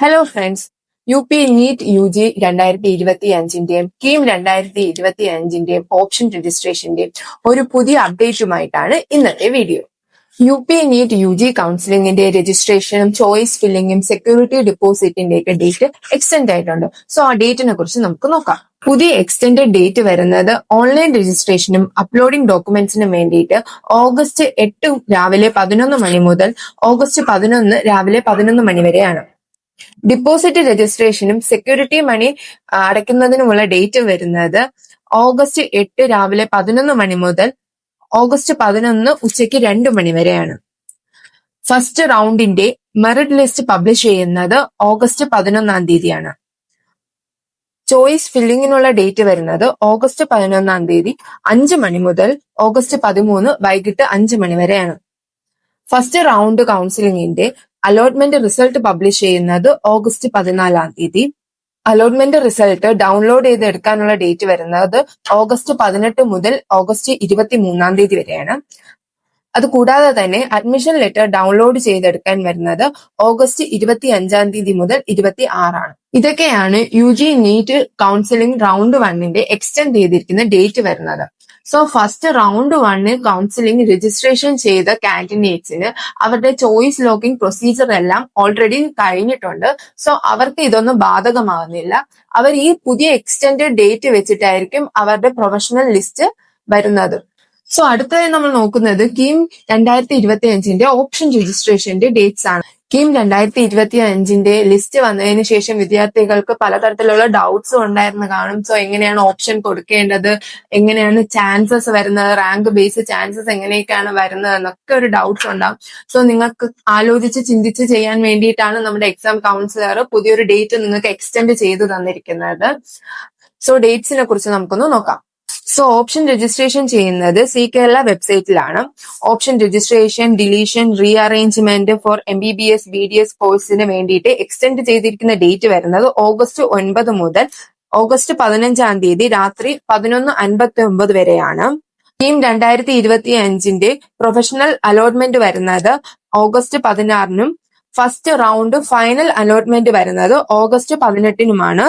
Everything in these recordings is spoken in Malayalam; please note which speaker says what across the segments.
Speaker 1: Hello friends U P NEET U G രണ്ടായിരത്തി ഇരുപത്തി അഞ്ചിന്റെയും കീം രണ്ടായിരത്തി ഇരുപത്തി അഞ്ചിന്റെയും ഓപ്ഷൻ രജിസ്ട്രേഷന്റെയും ഒരു പുതിയ അപ്ഡേറ്റുമായിട്ടാണ് ഇന്നത്തെ video U P NEET U G കൗൺസിലിംഗിന്റെ രജിസ്ട്രേഷനും ചോയ്സ് ഫില്ലിംഗും സെക്യൂരിറ്റി ഡിപ്പോസിറ്റിന്റെ ഒക്കെ ഡേറ്റ് എക്സ്റ്റെൻഡ് ആയിട്ടുണ്ട്. സോ ആ ഡേറ്റിനെ കുറിച്ച് നമുക്ക് നോക്കാം. പുതിയ എക്സ്റ്റെൻഡ് ഡേറ്റ് വരുന്നത് ഓൺലൈൻ രജിസ്ട്രേഷനും അപ്ലോഡിംഗ് ഡോക്യുമെന്റ്സിനും വേണ്ടിയിട്ട് ഓഗസ്റ്റ് എട്ട് രാവിലെ പതിനൊന്ന് മണി മുതൽ ഓഗസ്റ്റ് പതിനൊന്ന് രാവിലെ പതിനൊന്ന് മണി വരെയാണ്. ഡിപ്പോസിറ്റ് രജിസ്ട്രേഷനും സെക്യൂരിറ്റി മണി അടയ്ക്കുന്നതിനുമുള്ള ഡേറ്റ് വരുന്നത് ഓഗസ്റ്റ് എട്ട് രാവിലെ പതിനൊന്ന് മണി മുതൽ ഓഗസ്റ്റ് പതിനൊന്ന് ഉച്ചയ്ക്ക് രണ്ട് മണി വരെയാണ്. ഫസ്റ്റ് റൗണ്ടിന്റെ മെറിറ്റ് ലിസ്റ്റ് പബ്ലിഷ് ചെയ്യുന്നത് ഓഗസ്റ്റ് പതിനൊന്നാം തീയതിയാണ്. ചോയ്സ് ഫില്ലിങ്ങിനുള്ള ഡേറ്റ് വരുന്നത് ഓഗസ്റ്റ് പതിനൊന്നാം തീയതി അഞ്ച് മണി മുതൽ ഓഗസ്റ്റ് പതിമൂന്ന് വൈകിട്ട് അഞ്ച് മണി വരെയാണ്. ഫസ്റ്റ് റൗണ്ട് കൗൺസിലിംഗിന്റെ അലോട്ട്മെന്റ് റിസൾട്ട് പബ്ലിഷ് ചെയ്യുന്നത് ഓഗസ്റ്റ് പതിനാലാം തീയതി. അലോട്ട്മെന്റ് റിസൾട്ട് ഡൗൺലോഡ് ചെയ്ത് എടുക്കാനുള്ള ഡേറ്റ് വരുന്നത് ഓഗസ്റ്റ് പതിനെട്ട് മുതൽ ഓഗസ്റ്റ് ഇരുപത്തി മൂന്നാം തീയതി വരെയാണ്. അത് കൂടാതെ തന്നെ അഡ്മിഷൻ ലെറ്റർ ഡൗൺലോഡ് ചെയ്തെടുക്കാൻ വരുന്നത് ഓഗസ്റ്റ് ഇരുപത്തി അഞ്ചാം തീയതി മുതൽ ഇരുപത്തി ആറാണ് ഇതൊക്കെയാണ് U G NEET counselling round വണ്ണിന്റെ എക്സ്റ്റെൻഡ് ചെയ്തിരിക്കുന്ന ഡേറ്റ് വരുന്നത്. സോ ഫസ്റ്റ് റൗണ്ട് വണ്ണിൽ കൗൺസിലിംഗ് രജിസ്ട്രേഷൻ ചെയ്ത കാൻഡിഡേറ്റ്സിന് അവരുടെ ചോയ്സ് ലോക്കിംഗ് പ്രൊസീജിയർ എല്ലാം ഓൾറെഡി കഴിഞ്ഞിട്ടുണ്ട്. സോ അവർക്ക് ഇതൊന്നും ബാധകമാകുന്നില്ല അവർ ഈ പുതിയ എക്സ്റ്റെൻഡ് ഡേറ്റ് വെച്ചിട്ടായിരിക്കും അവരുടെ പ്രൊഫഷണൽ ലിസ്റ്റ് വരുന്നത്. സോ അടുത്തതായി നമ്മൾ നോക്കുന്നത് കിം രണ്ടായിരത്തി ഇരുപത്തി അഞ്ചിന്റെ ഓപ്ഷൻ രജിസ്ട്രേഷന്റെ ഡേറ്റ്സ് ആണ്. കിം രണ്ടായിരത്തി ഇരുപത്തി അഞ്ചിന്റെ ലിസ്റ്റ് വന്നതിന് ശേഷം വിദ്യാർത്ഥികൾക്ക് പലതരത്തിലുള്ള ഡൗട്ട്സ് ഉണ്ടായിരുന്നു കാണും. സോ എങ്ങനെയാണ് ഓപ്ഷൻ കൊടുക്കേണ്ടത്? എങ്ങനെയാണ് ചാൻസസ് വരുന്നത്? റാങ്ക് ബേസ് ചാൻസസ് എങ്ങനെയൊക്കെയാണ് വരുന്നത്? എന്നൊക്കെ ഒരു ഡൗട്ട്സ് ഉണ്ടാവും. സോ നിങ്ങൾക്ക് ആലോചിച്ച് ചിന്തിച്ച് ചെയ്യാൻ വേണ്ടിയിട്ടാണ് നമ്മുടെ എക്സാം കൗൺസിലർ പുതിയൊരു ഡേറ്റ് നിങ്ങൾക്ക് എക്സ്റ്റെൻഡ് ചെയ്തു തന്നിരിക്കുന്നത്. സോ ഡേറ്റ്സിനെ കുറിച്ച് നമുക്കൊന്ന് നോക്കാം. സോ ഓപ്ഷൻ രജിസ്ട്രേഷൻ ചെയ്യുന്നത് C Kerala വെബ്സൈറ്റിലാണ് option registration deletion rearrangement for M B B S B D S കോഴ്സിന് വേണ്ടിയിട്ട് എക്സ്റ്റെൻഡ് ചെയ്തിരിക്കുന്ന ഡേറ്റ് വരുന്നത് ഓഗസ്റ്റ് ഒൻപത് മുതൽ ഓഗസ്റ്റ് പതിനഞ്ചാം തീയതി രാത്രി പതിനൊന്ന് അൻപത്തി ഒമ്പത് വരെയാണ്. ടീം രണ്ടായിരത്തി ഇരുപത്തി അഞ്ചിന്റെ പ്രൊഫഷണൽ അലോട്ട്മെന്റ് വരുന്നത് ഓഗസ്റ്റ് പതിനാറിനും ഫസ്റ്റ് റൗണ്ട് ഫൈനൽ അലോട്ട്മെന്റ് വരുന്നത് ഓഗസ്റ്റ് പതിനെട്ടിനുമാണ്.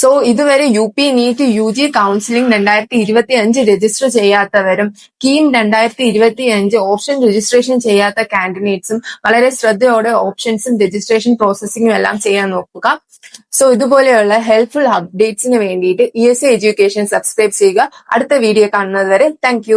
Speaker 1: സോ ഇതുവരെ U P NEET U G counselling രണ്ടായിരത്തി ഇരുപത്തി അഞ്ച് രജിസ്റ്റർ ചെയ്യാത്തവരും കീം രണ്ടായിരത്തി ഇരുപത്തി അഞ്ച് ഓപ്ഷൻ രജിസ്ട്രേഷൻ ചെയ്യാത്ത കാൻഡിഡേറ്റ്സും വളരെ ശ്രദ്ധയോടെ ഓപ്ഷൻസും രജിസ്ട്രേഷൻ പ്രോസസ്സിംഗും എല്ലാം ചെയ്യാൻ നോക്കുക. സോ ഇതുപോലെയുള്ള ഹെൽപ്ഫുൾ അപ്ഡേറ്റ്സിന് വേണ്ടിയിട്ട് ഇ എസ് എഡ്യൂക്കേഷൻ സബ്സ്ക്രൈബ് ചെയ്യുക. അടുത്ത വീഡിയോ കാണുന്നത് വരെ താങ്ക്